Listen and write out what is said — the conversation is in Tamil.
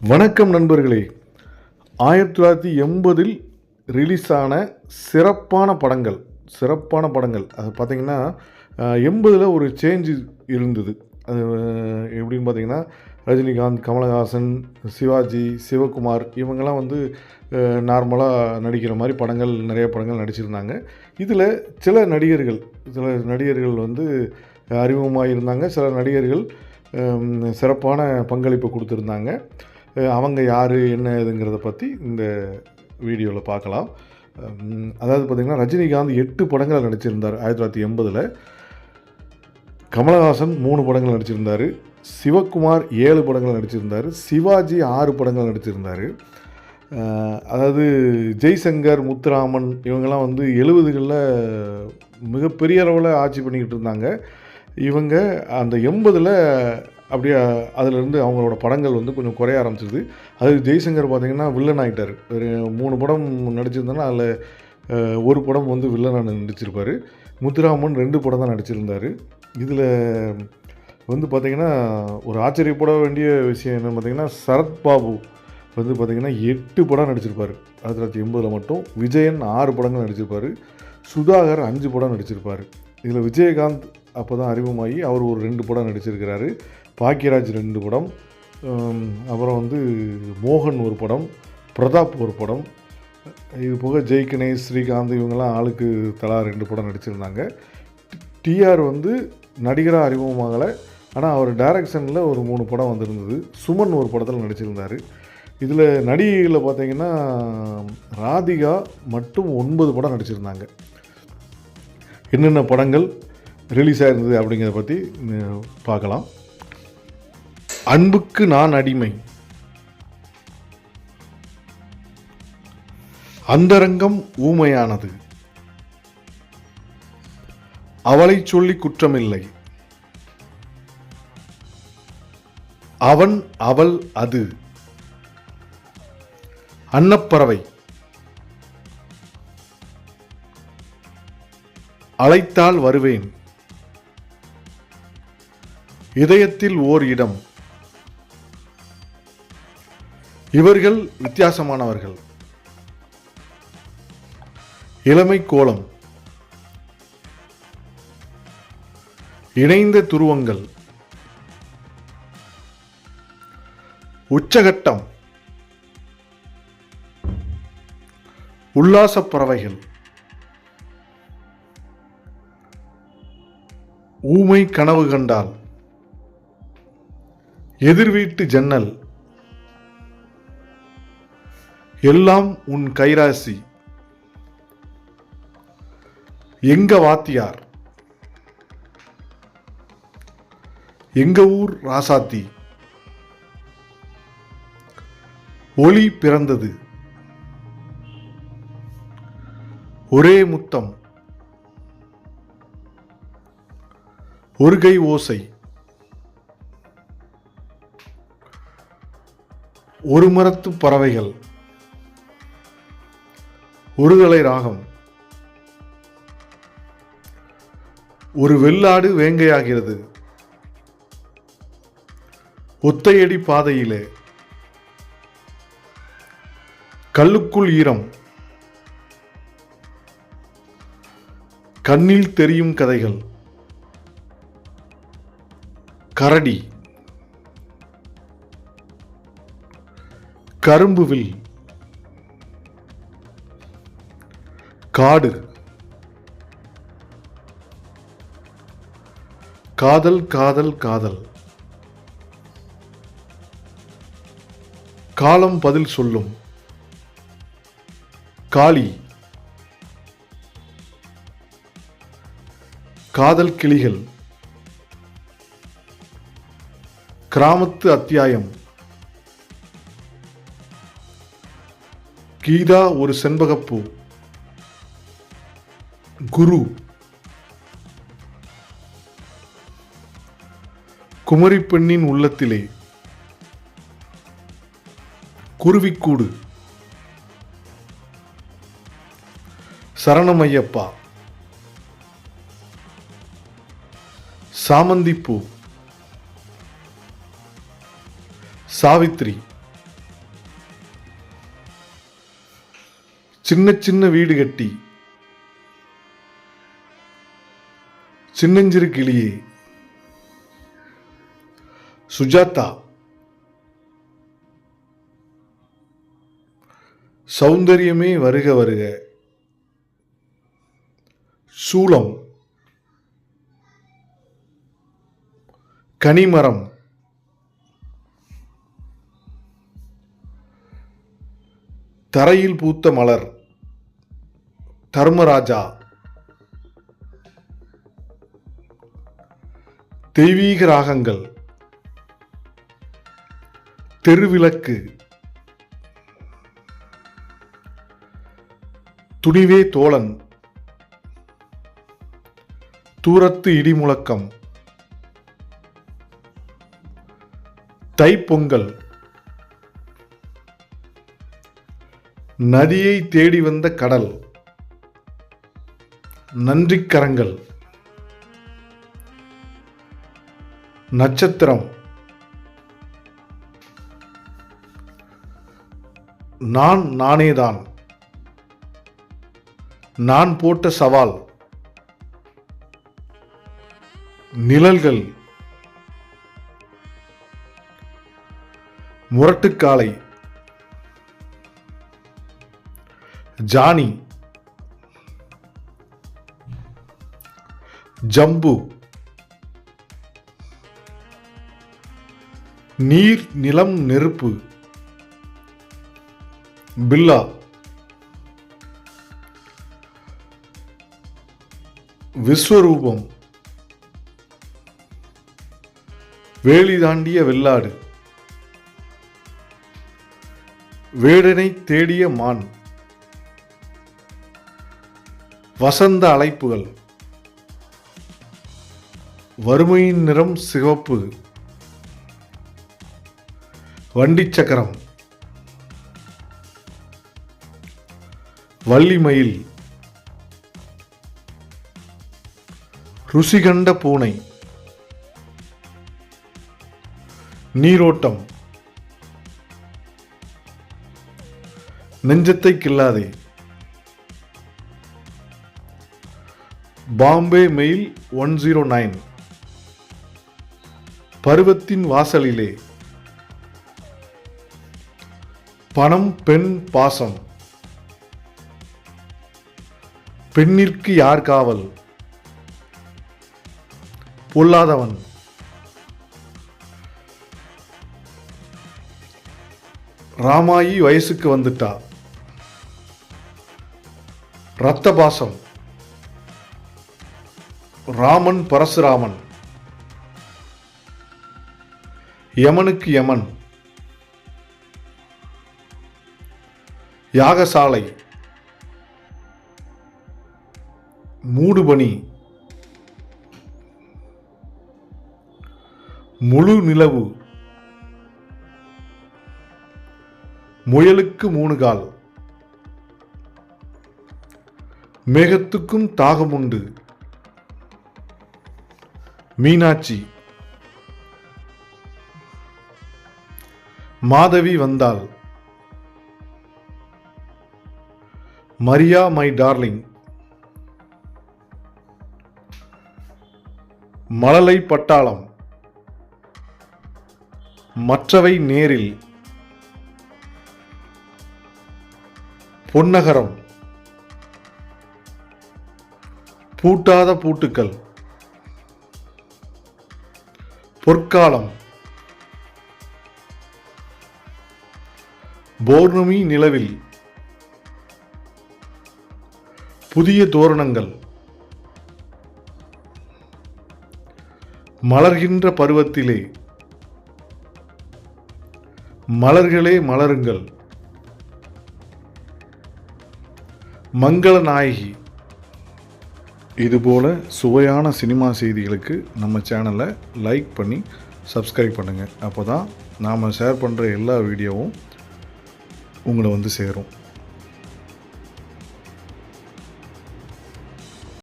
வணக்கம் நண்பர்களே. ஆயிரத்தி தொள்ளாயிரத்தி எண்பதில் ரிலீஸ் ஆன சிறப்பான படங்கள் சிறப்பான படங்கள். அது பார்த்திங்கன்னா எண்பதில் ஒரு சேஞ்சு இருந்தது. அது எப்படின்னு பார்த்தீங்கன்னா ரஜினிகாந்த் கமலஹாசன் சிவாஜி சிவகுமார் இவங்கெல்லாம் வந்து நார்மலாக நடிக்கிற மாதிரி படங்கள் நிறைய படங்கள் நடிச்சிருந்தாங்க. இதில் சில நடிகர்கள் சில நடிகர்கள் வந்து அறிமுகமாக இருந்தாங்க சில நடிகர்கள் சிறப்பான பங்களிப்பு கொடுத்துருந்தாங்க. அவங்க யார் என்ன ஏதுங்கிறத பற்றி இந்த வீடியோவில் பார்க்கலாம். அதாவது பார்த்திங்கன்னா ரஜினிகாந்த் எட்டு படங்கள் நடிச்சிருந்தார் ஆயிரத்தி தொள்ளாயிரத்தி எண்பதில். கமலஹாசன் மூணு படங்கள் நடிச்சிருந்தார். சிவகுமார் ஏழு படங்கள் நடிச்சிருந்தார். சிவாஜி ஆறு படங்கள் நடிச்சிருந்தார். அதாவது ஜெய்சங்கர் முத்துராமன் இவங்கெல்லாம் வந்து எழுபதுகளில் மிகப்பெரிய அளவில் ஆட்சி பண்ணிக்கிட்டு இருந்தாங்க. இவங்க அந்த எண்பதில் அப்படியே அதிலிருந்து அவங்களோட படங்கள் வந்து கொஞ்சம் குறைய ஆரம்பிச்சிருது. அது ஜெய்சங்கர் பார்த்தீங்கன்னா வில்லன் ஆகிட்டார் ஒரு மூணு படம் நடிச்சிருந்தேன்னா அதில் ஒரு படம் வந்து வில்லனாக நடிச்சிருப்பார். முத்துராமன் ரெண்டு படம் தான் நடிச்சிருந்தார். இதில் வந்து பார்த்திங்கன்னா ஒரு ஆச்சரியப்பட வேண்டிய விஷயம் என்னன்னு பார்த்தீங்கன்னா சரத்பாபு வந்து பார்த்திங்கன்னா எட்டு படம் நடிச்சிருப்பார். ஆயிரத்தி தொள்ளாயிரத்தி எண்பதில் மட்டும் விஜயன் ஆறு படங்கள் நடிச்சிருப்பார். சுதாகர் அஞ்சு படம் நடிச்சிருப்பார். இதில் விஜயகாந்த் அப்போ தான் அறிமுகமாகி அவர் ஒரு ரெண்டு படம் நடிச்சிருக்கிறாரு. பாக்கியராஜ் ரெண்டு படம் அப்புறம் வந்து மோகன் ஒரு படம் பிரதாப் ஒரு படம். இது போக ஜெய் கணேஷ் ஸ்ரீகாந்த் இவங்கெல்லாம் ஆளுக்கு தலா ரெண்டு படம் நடிச்சிருந்தாங்க. டிஆர் வந்து நடிகராக அறிமுகமாகலை ஆனால் அவர் டைரக்ஷனில் ஒரு மூணு படம் வந்திருந்தது. சுமன் ஒரு படத்தில் நடிச்சிருந்தார். இதில் நடிகைகளில் பார்த்தீங்கன்னா ராதிகா மட்டும் ஒன்பது படம் நடிச்சிருந்தாங்க. என்னென்ன படங்கள் ரிலீஸ் ஆயிருந்தது அப்படிங்கிறத பற்றி பார்க்கலாம். அன்புக்கு நான் அடிமை. அந்தரங்கம் ஊமையானது. அவளை சொல்லி குற்றமில்லை. அவன் அவள் அது. அன்னப்பறவை. அழைத்தால் வருவேன். இதயத்தில் ஓர் இடம். இவர்கள் வித்தியாசமானவர்கள். இளமை கோலம். இணைந்த துருவங்கள். உச்சகட்டம். உல்லாசப் பறவைகள். ஊமை கனவு கண்டால். எதிர்வீட்டு ஜன்னல். எல்லாம் உன் கைராசி. எங்க வாத்தியார்? எங்க ஊர் ராசாத்தி? ஒளி பிறந்தது. ஒரே முத்தம். ஒரு கை ஓசை. ஒரு மரத்து பறவைகள். ஒருதலை ராகம். ஒரு வெள்ளாடு வேங்கையாகிறது. ஒத்தையடி பாதையிலே. கல்லுக்குள் ஈரம். கண்ணில் தெரியும் கதைகள். கரடி. கரும்புவில் காடு. காதல் காதல் காதல். காலம் பதில் சொல்லும். காளி. காதல் கிளிகள். கிராமத்து அத்தியாயம். கீதா ஒரு செண்பகப்பூ. குரு. குமரி பெண்ணின் உள்ளத்திலே. குருவிக்கூடு. சரணமையப்பா. சாமந்திப்பூ. சாவித்ரி. சின்ன சின்ன வீடு கட்டி. சின்னஞ்சிறு கிளியே. சுஜாதா. சௌந்தரியமே வருக வருக. சூளம். கனிமரம். தரையில் பூத்த மலர். தர்மராஜா. தெய்வீக ராகங்கள் தெருவிளக்கு. துணிவே தோழன். தூரத்து இடிமுழக்கம். தைப்பொங்கல். நதியை தேடி வந்த கடல். நன்றிக்கரங்கள். நட்சத்திரம். நான் நானேதான் நான் போட்ட சவால். நிழல்கள். முரட்டுக்காலை. ஜானி. ஜம்பு. நீர் நிலம் நெருப்பு. பில்லா. விஸ்வரூபம். வேலி தாண்டிய வெள்ளாடு. வேடனை தேடிய மான். வசந்த அழைப்புகள். வறுமையின் நிறம் சிவப்பு வண்டிச் சக்கரம். வள்ளிமயில் ருசிகண்ட பூனை. நீரோட்டம். நெஞ்சத்தை கில்லாதே Bombay Mail one zero nine. பருவத்தின் வாசலிலே. பணம் பெண் பாசம். பெண்ணிற்கு யார் காவல்? பொல்லாதவன். ராமாயி வயசுக்கு வந்துட்டா. ரத்த பாசம் ராமன் பரசுராமன். யமனுக்கு யமன். யாகசாலை. மூடுபனி முழு நிலவு. முயலுக்கு மூணு கால். மேகத்துக்கும் தாகமுண்டு மீனாட்சி. மாதவி வந்தாள். மரியா மை டார்லிங் மழலை பட்டாளம். மற்றவை நேரில். பொன்னகரம். பூட்டாத பூட்டுக்கள். பொற்காலம். பௌர்ணமி நிலவில். புதிய தோரணங்கள். மலர்கின்ற பருவத்திலே. மலர்களே மலருங்கள். மங்கள நாயகி. இதுபோல் சுவையான சினிமா செய்திகளுக்கு நம்ம சேனலை லைக் பண்ணி சப்ஸ்கிரைப் பண்ணுங்கள் அப்போ தான் நாம் ஷேர் பண்ணுற எல்லா வீடியோவும் உங்களை வந்து சேரும்.